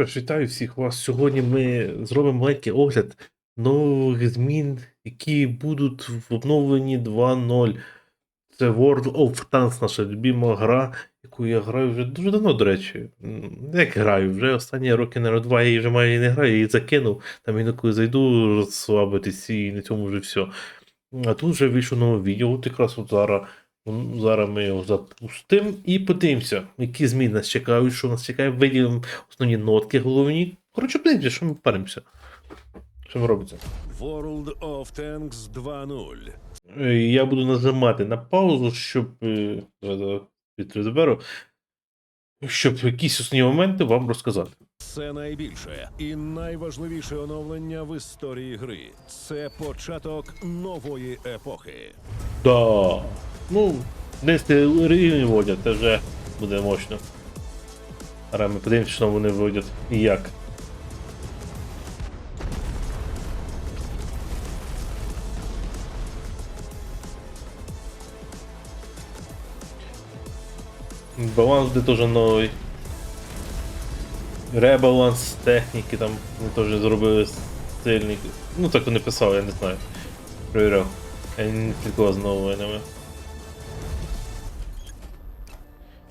Що ж, вітаю всіх вас. Сьогодні ми зробимо маленький огляд нових змін, які будуть в обновленні 2.0. Це World of Tanks, наша любима гра, яку я граю вже дуже давно, до речі. Як граю, вже останні роки, на два я її вже майже не граю, я її закинув. Там інколи зайду розслабитись і на цьому вже все. А тут вже вийшло нове відео, от якраз от зараз. М, Зараз ми його запустимо і подивимося, які зміни нас чекають, що нас чекає, виділимо основні нотки головні. Коротше, подивимося, що ми паримося. Що робиться? World of Tanks 2.0. Е, Я буду нажимати на паузу, щоб. е, заберу. Щоб якісь основні моменти вам розказати. Це найбільше і найважливіше оновлення в історії гри. Це початок нової епохи. Да. Ну, 10 рівень вводять, це вже буде мощно. Зараз ми подивимося, що вони вводять і як. Баланс буде теж новий. Ребаланс техніки там вони теж зробили сильний. Ну так вони писали, я не знаю. Провіряв. Я не слідкував з новинами.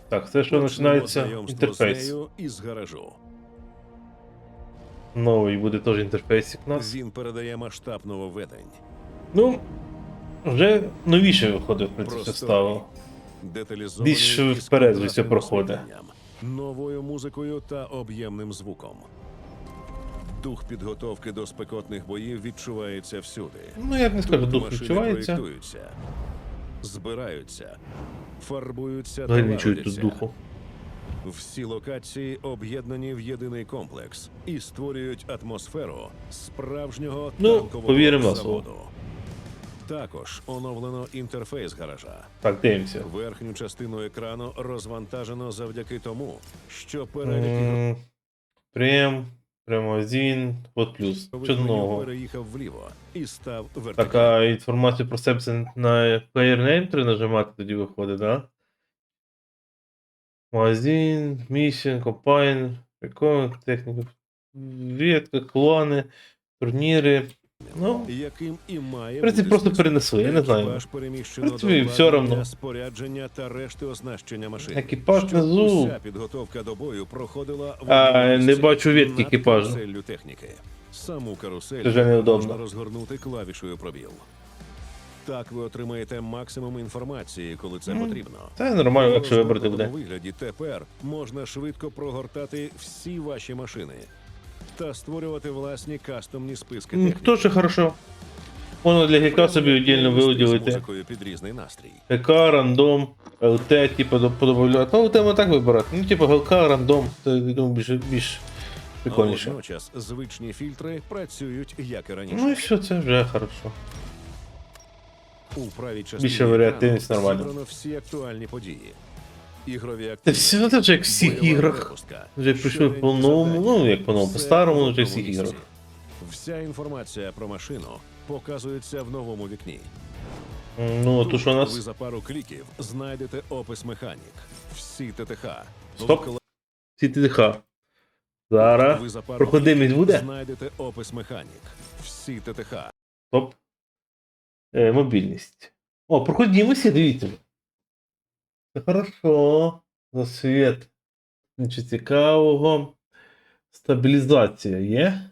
Так, це що починається інтерфейс. із гаражу. Новий буде теж інтерфейсик у нас. Він передає масштаб нововведень. Ну, вже новіше виходить, в принципі, Просторий, стало. Більш вперед все проходить. новою музикою та об'ємним звуком. Дух підготовки до спекотних боїв відчувається всюди. Ну, я б не скажу, дух відчувається. збираються, фарбуються та лагодяться. духу. Всі локації об'єднані в єдиний комплекс і створюють атмосферу справжнього Ну, танкового заводу. Також оновлено інтерфейс гаража. Так, дивимося. Верхню частину екрану розвантажено завдяки тому, що перелік ігрових М, Прем, прямозін, от плюс. Чудного. переїхав вліво і став. Така інформація про себе це на Player Name треба нажимати, тоді виходить, да? Магазин, місія, компайн, прикол, техніка, Рідка, клани, турніри. Ну, яким і має В принципі, бути просто перенесли, я не знаю. Екіпаж переміщено принципі, до все обладнання, равно. спорядження та решти оснащення машин. Екіпаж Щоб внизу. Уся підготовка до бою проходила в А, одному не місці бачу над екіпажу. каруселлю техніки. Саму карусель вже неудобно. можна розгорнути клавішою пробіл. Так ви отримаєте максимум інформації, коли це Ну, потрібно. Це нормально, якщо вибрати буде. вигляді тепер можна швидко прогортати всі ваші машини та створювати власні кастомні списки М, техніки. Тоже хорошо. Воно для гіка собі віддільно виділити. під різний настрій. ГК, рандом, ЛТ, типу, подобавляти. Ну, тема так вибирати. Ну, типу, ГЛК, рандом, це, я думаю, більш, більш прикольніше. Водночас звичні фільтри працюють як і раніше. Ну і все, це вже хорошо. У правій частині Більше варіативність нормально. зібрано всі актуальні події. Ігрові Це активності, все ну, це вже як в всіх іграх. Вже прийшли по-новому, ну як по-новому, по-старому, в вже в всіх іграх. Вся інформація про машину показується в новому вікні. Ну, то що у Ви за пару кліків знайдете опис механік, всі ТТХ. Стоп. Всі ТДХ. Зараз. За пару Проходимість кліків буде? Знайдете опис механік, всі ТТХ. Стоп. Е, мобільність. О, проходимості, дивіться. Це хорошо. Засвіт. Нічого цікавого. Стабілізація є.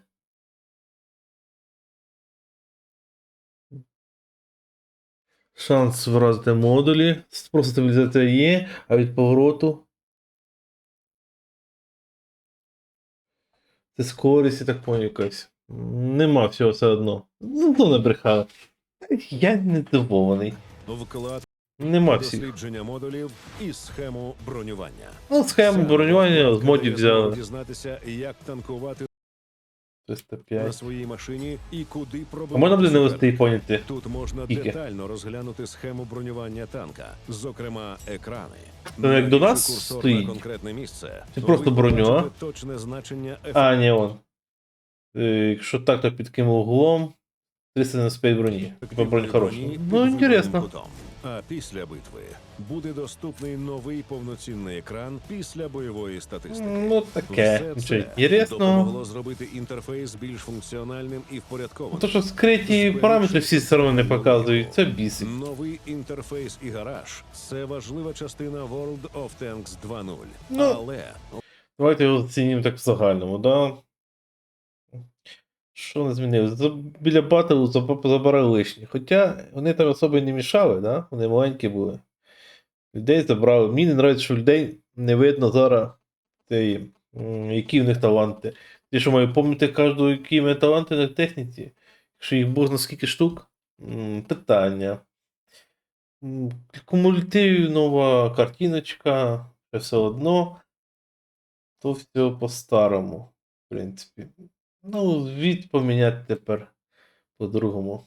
Шанс вразити модулі. Просто стабілізація є, а від повороту. Це скорість, я так поняв, якась. Нема всього все одно. Ну, то не брехали. Я не здивований. Вклад Нема всіх. дослідження модулів і схему бронювання. Ну, схему бронювання з модів взяли. Дізнатися, як танкувати на своїй машині і куди пробувати. А можна буде і поняти? Тут можна Скільки? детально розглянути схему бронювання танка, зокрема екрани. Це як до нас курсор стоїть? на конкретне місце. Ви просто броню, а? побачите Точне значення А, ні, он. Е, Якщо так, то під яким углом 395 броні. Типа ефективної бронь хороша. броні під Ну, вибраним інтересно. кутом. А після битви буде доступний новий повноцінний екран після бойової статистики. Ну таке. Все це допомогло зробити інтерфейс більш функціональним і впорядкованим. То, що скриті параметри всі все одно не показують, це бісить. Новий інтерфейс і гараж це важлива частина World of Tanks 2.0. Ну, Але Давайте його оцінимо так в загальному, да? Що не змінилося? Біля батлу заб- забрали лишні. Хоча вони там особо й не мішали, да? Вони маленькі були. Людей забрали. Мені не подобається, що людей не видно зараз, те, які в них таланти. Ті, що маю пам'ятати кожного, які має таланти на техніці. Якщо їх Бог на скільки штук? Питання. М, нова картиночка, все одно то все по-старому, в принципі. Ну, від поміняти тепер по-другому.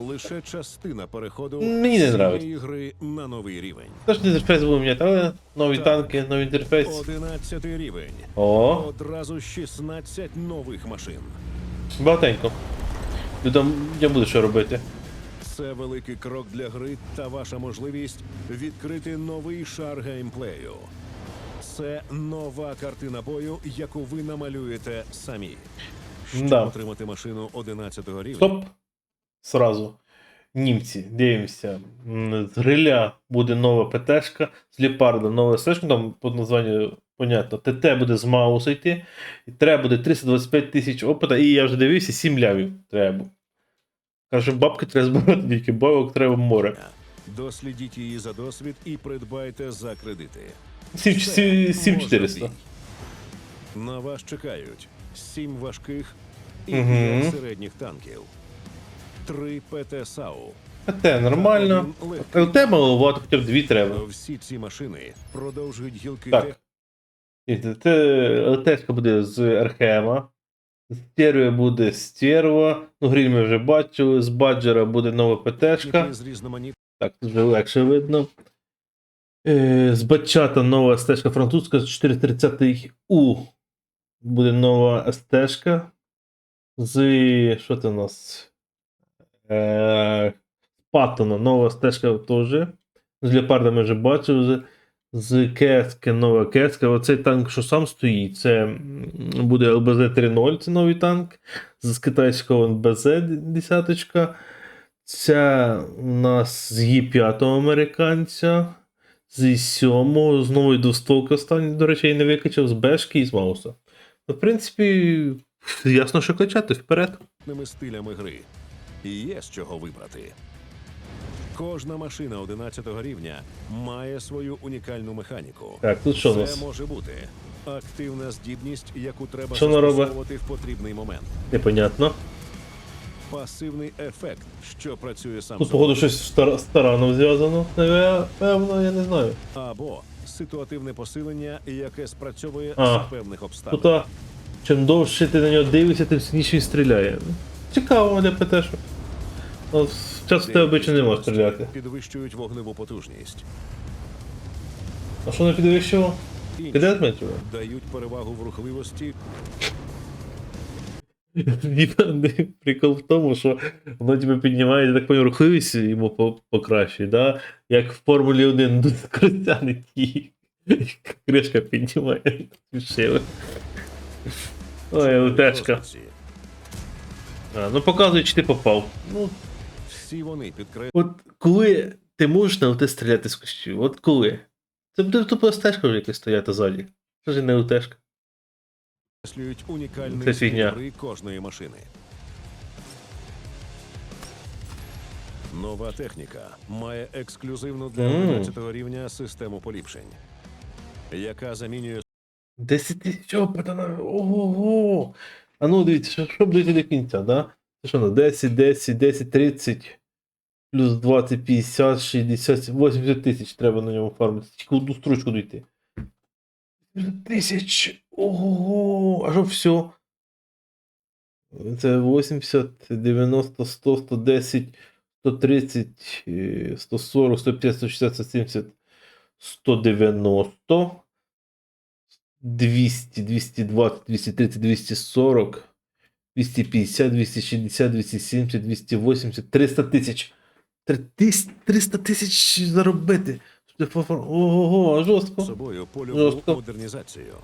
лише частина переходу Мені не нравиться. цієї гри на новий рівень. Не інтерфейс буду міняти, але нові Так. танки, новий інтерфейс. 11 рівень. О, Одразу 16 нових машин. багатенько. Людям я буду що робити. Це великий крок для гри та ваша можливість відкрити новий шар геймплею. Це нова картина бою, яку ви намалюєте самі. Щоб Да. отримати машину 11 рівня, Стоп. Сразу. Німці, дивимося. З гриля буде нова ПТшка, з Ліпарда нова СТшка, там по названню понятно. ТТ буде з Мауса йти. І треба буде 325 тисяч опита, і я вже дивився, 7 лявів треба. Каже, бабки треба збирати, тільки бабок треба море. дослідіть її за досвід і придбайте за кредити. 7 Це 7400. На вас чекають сім важких і п'ять середніх танків, три ПТ САУ. ПТ нормально. ЛТ маловато, хоча б 2 треба. Всі ці машини продовжують гілки Так. ЛТшка буде з РХМа. З стервою буде стерва. Ну, гріль ми вже бачили. З баджера буде нова ПТшка. Так, вже легше видно. Е, з бачата нова стежка французька з 430У. Буде нова стежка. З. Що це у нас? Е, Паттона нова стежка теж. З Леопарда ми вже бачили. З, Кески нова Кеска. Оцей танк, що сам стоїть, це буде ЛБЗ 3.0, це новий танк. З китайського НБЗ десяточка. Це у нас з Є5 американця, з І7, з нової двостволки останньої, до речі, я не викачав, з Бешки і з Мауса. Ну, в принципі, ясно, що качати вперед. стилями гри. І є з чого вибрати. Кожна машина 11 рівня має свою унікальну механіку. Так, тут що у Це нас? може бути активна здібність, яку треба застосовувати в потрібний момент. Непонятно. Пасивний ефект, що працює сам Тут, походу, щось з тараном зв'язано. Напевно, я не знаю. або ситуативне посилення, яке спрацьовує А. за певних обставин. Тут, а, чим довше ти на нього дивишся, тим сильніше він стріляє. Цікаво для ПТ-шок. Ну, час в тебе не може стріляти. Підвищують вогневу потужність. А що не зменшило? дають перевагу в рухливості прикол в тому, що воно тебе піднімає, я так поняв, рухливість йому покращує, да? як в Формулі 1 до скоростяний ті. Кришка піднімає. Ой, утечка. А, ну показує, чи ти попав. Ну, Всі вони от коли ти можеш на стріляти з кущів? От коли? Це буде тупо стежка вже якась стояти ззаді. Це ж не ЛТшка. Підкреслюють унікальний Це фігня. кожної машини. Нова техніка має ексклюзивну для Мм. 11 рівня систему поліпшень, яка замінює 10 тисяч опита. Ого! А ну дивіться, що, що буде до кінця, да? Це що на 10, 10, 10, 30, плюс 20, 50, 60, 80 тисяч треба на ньому фармити. Тільки одну строчку дійти. 80 Тисяч! Ого! А що все? Це 80, 90, 100, 110, 130, е, 140, 150, 160, 170, 190. 200, 220, 230, 240, 250, 260, 270, 280, 300 тисяч. 300 тисяч заробити. Ого, жорстко. собою польову Жорстко. модернізацію.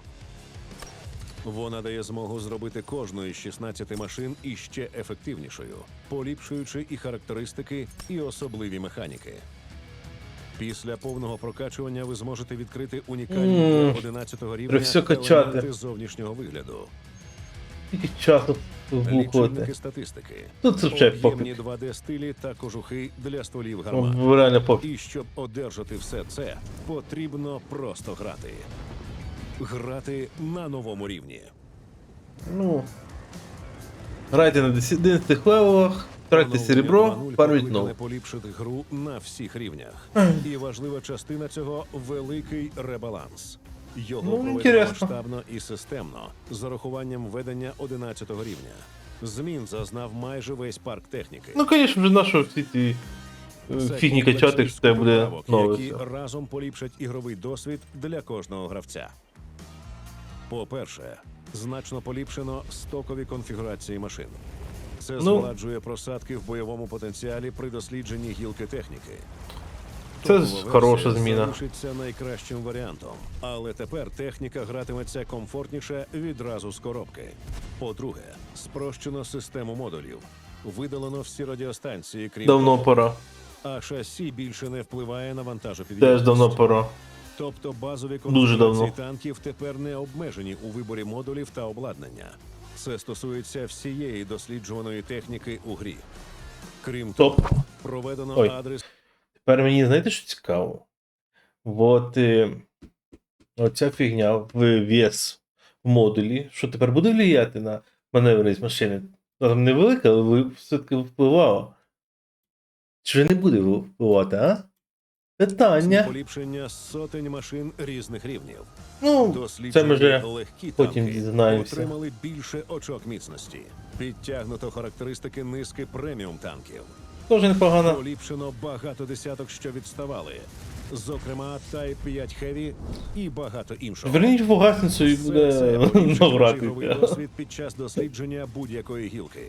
Вона дає змогу зробити кожну із 16 машин іще ефективнішою, поліпшуючи і характеристики, і особливі механіки. Після повного прокачування ви зможете відкрити унікальні М, для 11 рівня треба все качати. елементи зовнішнього вигляду. Скільки часу Лічильники статистики. Тут це вже Об'ємні 2D стилі та кожухи для стволів гармат. Ну, Реально попит. І щоб одержати все це, потрібно просто грати. Грати на новому рівні. Ну. Грайте на 11 левелах, тратьте серебро, 2.0 фарміть ну. поліпшити гру на всіх рівнях. І важлива частина цього великий ребаланс. Його Ну, проведено масштабно і системно з урахуванням введення 11 рівня. Змін зазнав майже весь парк техніки. Ну, звісно, вже нащо всі ці фігні качати, що це буде нове. які разом поліпшать ігровий досвід для кожного гравця. По-перше, значно поліпшено стокові конфігурації машин. Це Ну. згладжує просадки в бойовому потенціалі при дослідженні гілки техніки. Це ж хороша зміна. залишиться найкращим варіантом, але тепер техніка гратиметься комфортніше відразу з коробки. По-друге, спрощено систему модулів. Видалено всі радіостанції, крім Давно того, пора. а шасі більше не впливає на вантажопідйомність. Теж давно пора. Тобто базові конфігурації танків тепер не обмежені у виборі модулів та обладнання. Це стосується всієї досліджуваної техніки у грі. Крім того, проведено Ой. адрес Тепер мені знаєте, що цікаво? От е, оця фігня в вес в модулі, що тепер буде впливати на маневреність машини? Ну, там невелика, але все-таки впливало. Чи не буде впливати, а? Питання. поліпшення сотень машин різних рівнів. Ну, це ми вже потім дізнаємося. отримали більше очок міцності. Підтягнуто характеристики низки преміум танків. Теж непогано. Поліпшено багато десяток, що відставали. Зокрема, Type 5 Heavy і багато іншого. Верніть фугасницю і Все буде досвід під час дослідження будь-якої гілки.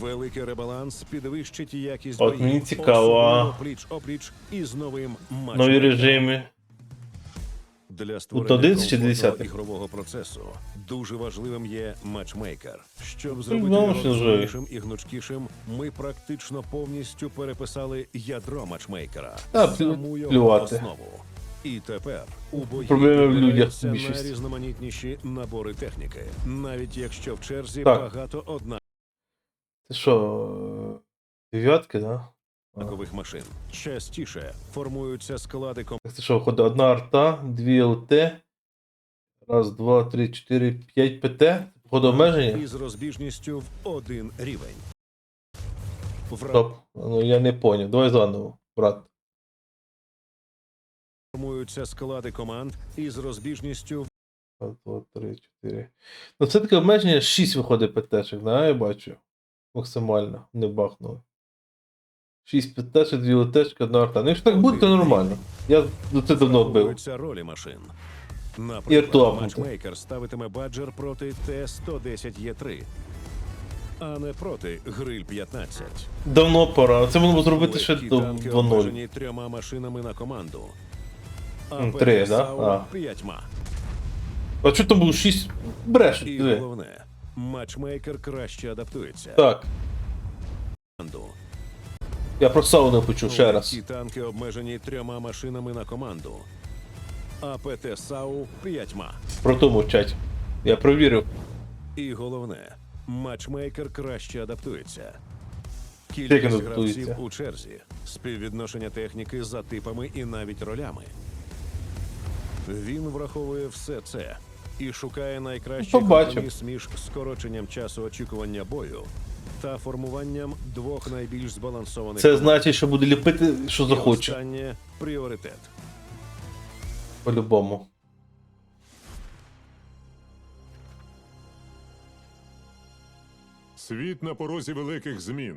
Великий ребаланс підвищить якість От мені цікаво. пліч-опліч із новим Нові режими. Для створення 11 чи комфортного ігрового процесу дуже важливим є матчмейкер. Щоб Ну, зробити його зручнішим і гнучкішим, ми практично повністю переписали ядро матчмейкера, плю- саму його плювати. основу. І тепер у бої Проблеми в людях більшість. найрізноманітніші набори техніки, навіть якщо в черзі Так. багато однакових Це що, дев'ятки, да? А. машин. Частіше формуються склади Так, Це що, виходить одна арта, дві ЛТ, раз, два, три, чотири, п'ять ПТ. Походу обмеження? із розбіжністю в один рівень. Вра- Стоп. Ну я не поняв. Давай заново, брат. Формуються склади команд із розбіжністю в Раз, два, три, чотири. Ну це таке обмеження 6 виходить ПТшек, да, я бачу. Максимально, не бахнули. 6 ПТшек, 2 ЛТшки, одна арта. Ну якщо так буде, то нормально. Я до це давно бив. формуються ролі машин. Наприклад, рту матчмейкер ставитиме баджер проти Т-110Е3, а не проти Гриль 15. Давно пора. Це можна зробити ще Легкі до танки 2.0. обмежені трьома машинами на команду. М, три, да? А. п'ятьма. А що там було 6? Брешуть, І диви. головне, матчмейкер краще адаптується. Так, Команду. Я про сауну почув ще раз. Легкі танки обмежені трьома машинами на команду. А ПТ САУ п'ятьма. Про то мовчать. Я провірив. І головне, матчмейкер краще адаптується. Як Кількість адаптується? гравців у черзі, співвідношення техніки за типами і навіть ролями. Він враховує все це і шукає найкращий Побачимо. компроміс між скороченням часу очікування бою та формуванням двох найбільш збалансованих Це значить, що буде ліпити, що захоче. Останнє пріоритет. По-любому. Світ на порозі великих змін.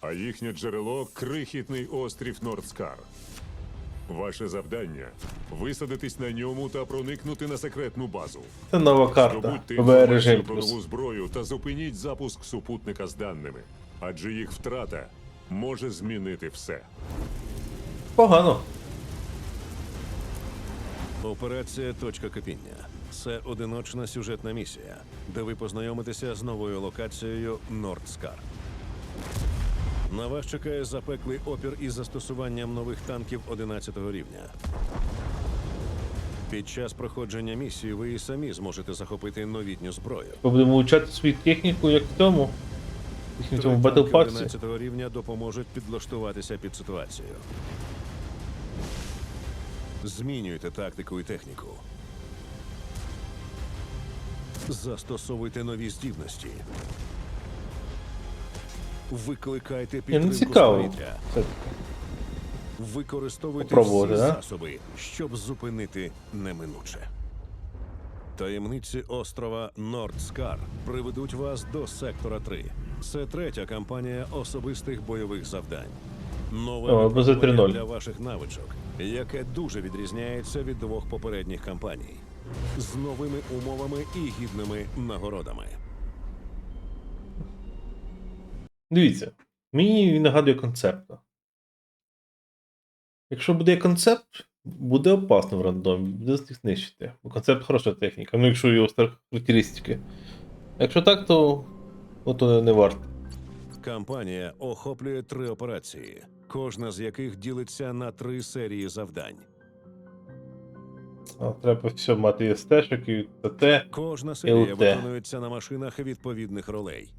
А їхнє джерело крихітний острів Нордскар. Ваше завдання висадитись на ньому та проникнути на секретну базу. Це нова карта. Здобудьте про нову зброю та зупиніть запуск супутника з даними. Адже їх втрата може змінити все. Погано. Операція Точка кипіння. Це одиночна сюжетна місія, де ви познайомитеся з новою локацією Нордскар. На вас чекає запеклий опір із застосуванням нових танків 11 рівня. Під час проходження місії ви і самі зможете захопити новітню зброю. Ми будемо вивчати свою техніку, як в тому. В цьому Три Battle танки 11 рівня допоможуть підлаштуватися під ситуацію. Змінюйте тактику і техніку. Застосовуйте нові здібності. Викликайте ну підтримку з цікаво. повітря. Використовуйте Попробувати, всі да? засоби, щоб зупинити неминуче. Таємниці острова Нордскар приведуть вас до сектора 3. Це третя кампанія особистих бойових завдань. Нове О, без випробування 3:0. для ваших навичок, яке дуже відрізняється від двох попередніх кампаній, з новими умовами і гідними нагородами. Дивіться, мені він нагадує концепта. Якщо буде концепт, буде опасно в рандомі, буде з них знищити. Бо концепт хороша техніка, ну якщо його старі характеристики. Якщо так, то, ну, то не варто. Кампанія охоплює три операції, кожна з яких ділиться на три серії завдань. А, треба все мати і стежок, і ТТ. Кожна серія ЛТ. виконується на машинах відповідних ролей.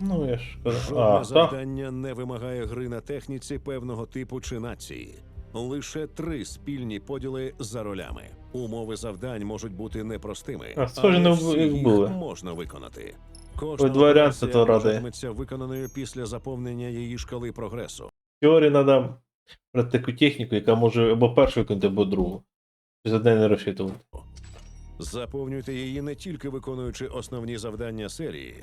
Ну, я ж кажу. Жодне А, так. завдання не вимагає гри на техніці певного типу чи нації. Лише три спільні поділи за ролями. Умови завдань можуть бути непростими, А, схоже, але не всі їх були. можна виконати. Ой, Кожна варіанти то радує. вважатиметься виконаною після заповнення її шкали прогресу. В теорії треба брати таку техніку, яка може або першу виконати, або другу. За день не розчитувати. Заповнюйте її не тільки виконуючи основні завдання серії,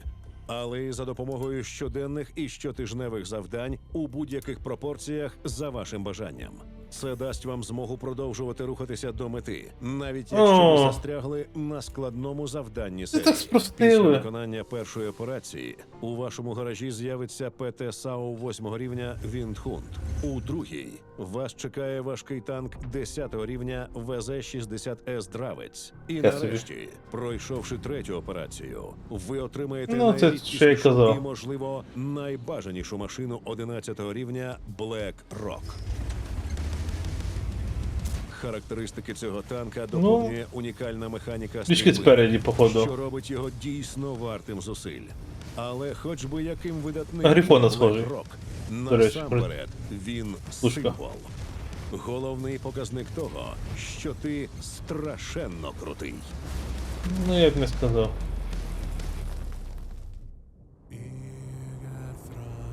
але й за допомогою щоденних і щотижневих завдань у будь-яких пропорціях за вашим бажанням. Це дасть вам змогу продовжувати рухатися до мети, навіть якщо О. ви застрягли на складному завданні Це серії. так спростили. Після виконання першої операції у вашому гаражі з'явиться ПТ САУ 8 рівня Віндхунд. У другій вас чекає важкий танк 10 рівня ВЗ-60С Дравець. І Я собі. нарешті, пройшовши третю операцію, ви отримаєте Ну, це що я й казав. і, можливо, найбажанішу машину 11 рівня Black Rock. Характеристики цього танка доповнює унікальна механіка стрільби спереді, походу. що робить його дійсно вартим зусиль. Але хоч би яким видатним На Грифона схожий. Речі, насамперед він символ. Головний показник того, що ти страшенно крутий. Ну, я б не сказав.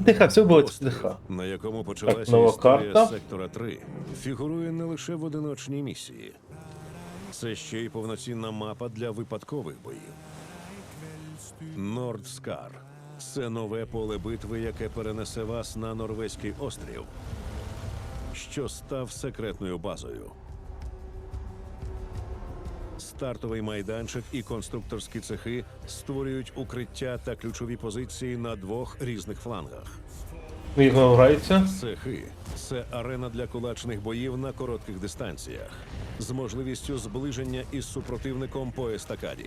Диха, все було Острів, на якому почалася нова історія карта. сектора 3, фігурує не лише в одиночній місії. Це ще й повноцінна мапа для випадкових боїв. Нордскар це нове поле битви, яке перенесе вас на норвезький острів, що став секретною базою. Стартовий майданчик і конструкторські цехи створюють укриття та ключові позиції на двох різних флангах. Грається? Цехи це арена для кулачних боїв на коротких дистанціях з можливістю зближення із супротивником по естакаді.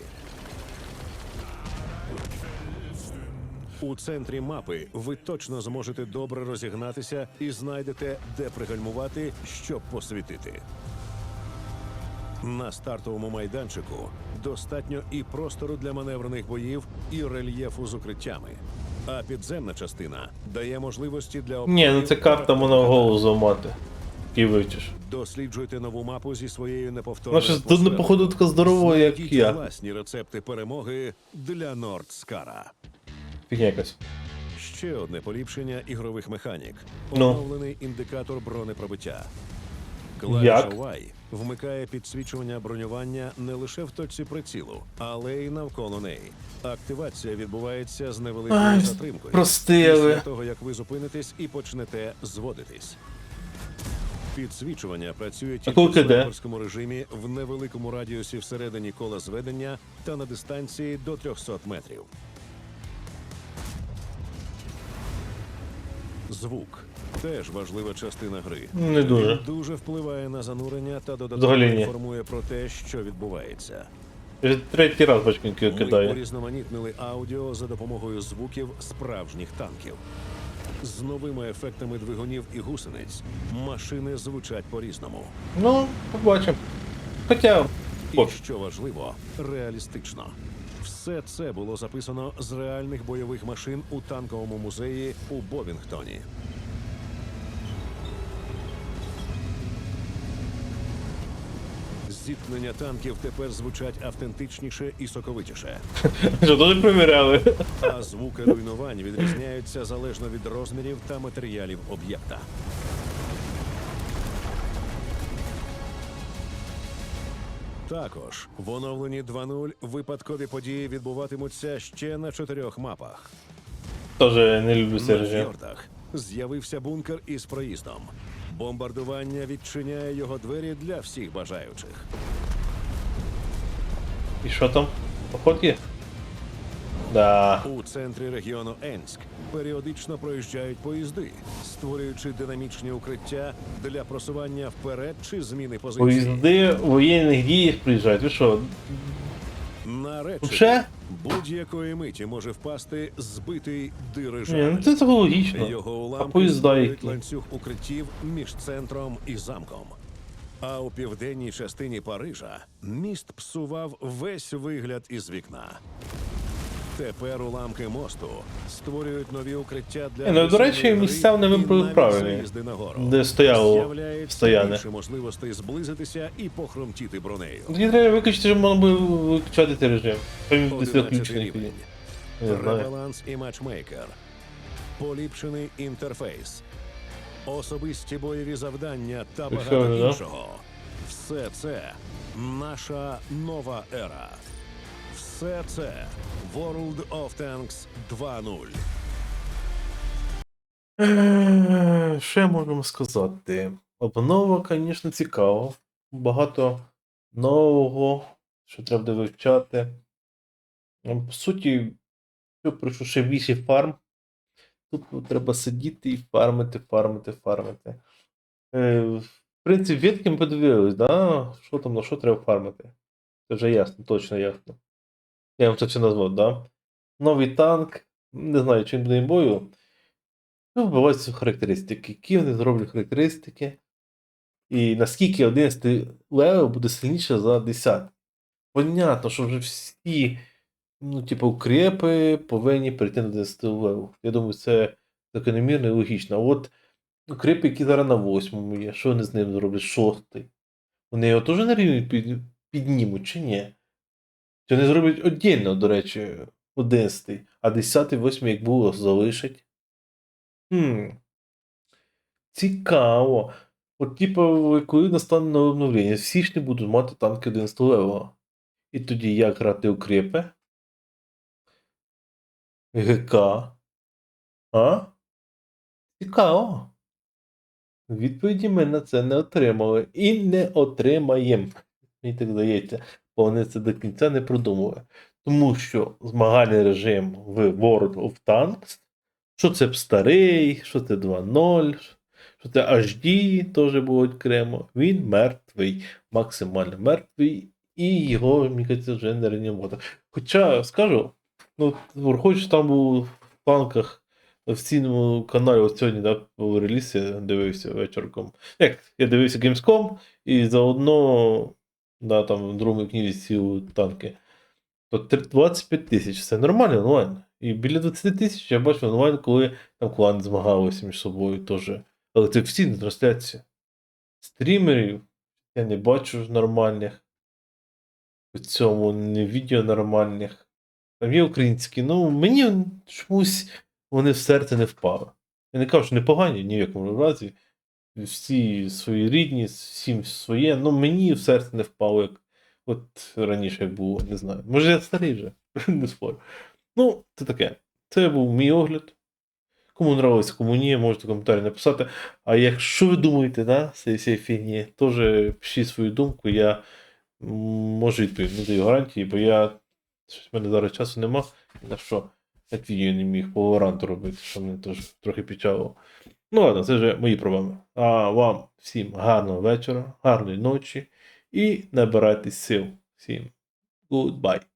У центрі мапи ви точно зможете добре розігнатися і знайдете, де пригальмувати, щоб посвітити. На стартовому майданчику достатньо і простору для маневрених боїв, і рельєфу з укриттями. А підземна частина дає можливості для Ні, ну це карта голову зламати. І вивчиш. Досліджуйте нову мапу зі своєю неповторною щось тут не походу така здорова, як я. власні рецепти перемоги для Нордскара. Фігня якась. Ще одне поліпшення ігрових механік. Ну. Оновлений індикатор бронепробиття. Клавіша Як? Y вмикає підсвічування бронювання не лише в точці прицілу, але й навколо неї. Активація відбувається з невеликою Ай, затримкою. простили. Після того, як ви зупинитесь і почнете зводитись. Підсвічування працює тільки в снайперському режимі в невеликому радіусі всередині кола зведення та на дистанції до 300 метрів. Звук теж важлива частина гри. Не дуже. Він дуже впливає на занурення та додатково інформує про те, що відбувається. Третій раз бачкінки Ми кидає. урізноманітнили аудіо за допомогою звуків справжніх танків. З новими ефектами двигунів і гусениць машини звучать по-різному. Ну, побачимо. Хоча, І що важливо, реалістично. Все це було записано з реальних бойових машин у танковому музеї у Бовінгтоні. Зіткнення танків тепер звучать автентичніше і соковитіше. Що, дуже приміряли? А звуки руйнувань відрізняються залежно від розмірів та матеріалів об'єкта. Також в оновленні 2.0 випадкові події відбуватимуться ще на чотирьох мапах. Тоже не люблю На фьордах з'явився бункер із проїздом. Бомбардування відчиняє його двері для всіх бажаючих. І що там? Поход є? Да. У центрі регіону Енськ періодично проїжджають поїзди, створюючи динамічні укриття для просування вперед чи зміни позиції. Поїзди воєнних діях приїжджають. Ви що? На речі Вже? Будь-якої миті може впасти збитий Ні, дирижабль. ну це, це логічно. Його А уламки поїзда створюють які? ланцюг укриттів між центром і замком. А у південній частині Парижа міст псував весь вигляд із вікна. Тепер уламки мосту створюють нові укриття для ну, до речі, місця вони вибрали правильні. Де стояло стояне. можливостей зблизитися і похромтіти бронею. Тоді треба виключити, щоб можна було виключати режим. Він десь 11 виключений рівень. тоді. Не знаю. Ребаланс і матчмейкер. Поліпшений інтерфейс. Особисті бойові завдання та багато іншого. Все це наша нова ера. Все це World of Tanks 2.0. Е, Що можемо сказати? Обнова, звісно, цікаво. Багато нового, що треба вивчати. Ну, По суті, що прийшов ще більше фарм. Тут треба сидіти і фармити, фармити, фармити. Е, В принципі, відки ми да? що там на що треба фармити. Це вже ясно, точно ясно. Я вам це назвав, да? Новий танк. Не знаю, чим буде бою. Ну, вбиваються характеристики. Які вони зроблять характеристики. І наскільки 11 левел буде сильніше за 10. Понятно, що вже всі, ну, типу, укрепи повинні перейти на 11 левел. Я думаю, це закономірно і логічно. А от укрепи, які зараз на 8 є, що вони з ним зроблять? Шостий. Вони його теж на рівні піднімуть, чи ні? Чи вони зроблять віддільно, до речі, 11, а 10, 8, як було, залишать. Хм. Цікаво. От, типу, коли настане нове обновлення, всі ж не будуть мати танки 11 левела. І тоді як грати укріпи? ГК. А? Цікаво. Відповіді ми на це не отримали. І не отримаємо. Мені так здається, бо вони це до кінця не продумали. Тому що змагальний режим в World of Tanks що це старий, що це 2.0, що це HD теж було окремо. Він мертвий, максимально мертвий, і його, мені кажеться, вже не реанімувати. Хоча, скажу, ну, враховуючи, там був в танках в офіційному каналі, от сьогодні, да, в релізі дивився вечорком. Як, я дивився Gamescom, і заодно, да, там в другому книзі ці танки. То 25 тисяч це нормально онлайн. І біля 20 тисяч я бачив онлайн, коли там клани змагалися між собою теж. Але це офіційна трансляція. Стрімерів я не бачу нормальних. У цьому не відео нормальних. Там є українські, ну мені чомусь вони в серце не впали. Я не кажу, що непогані ні в якому разі. Всі свої рідні, всім своє, ну мені в серце не впало, як от раніше як було, не знаю. Може я старий вже, не спорю. Ну, це таке. Це був мій огляд. Кому нравилось, кому ні, можете коментарі написати. А якщо ви думаєте, да, з цієї фігні, теж пишіть свою думку, я можу відповісти, не даю гарантії, бо я в мене зараз часу нема. На що? Як не міг по варанту робити, що мене теж трохи печало. Ну ладно, це вже мої проблеми. А вам всім гарного вечора, гарної ночі і набирайтесь сил. Всім goodbye.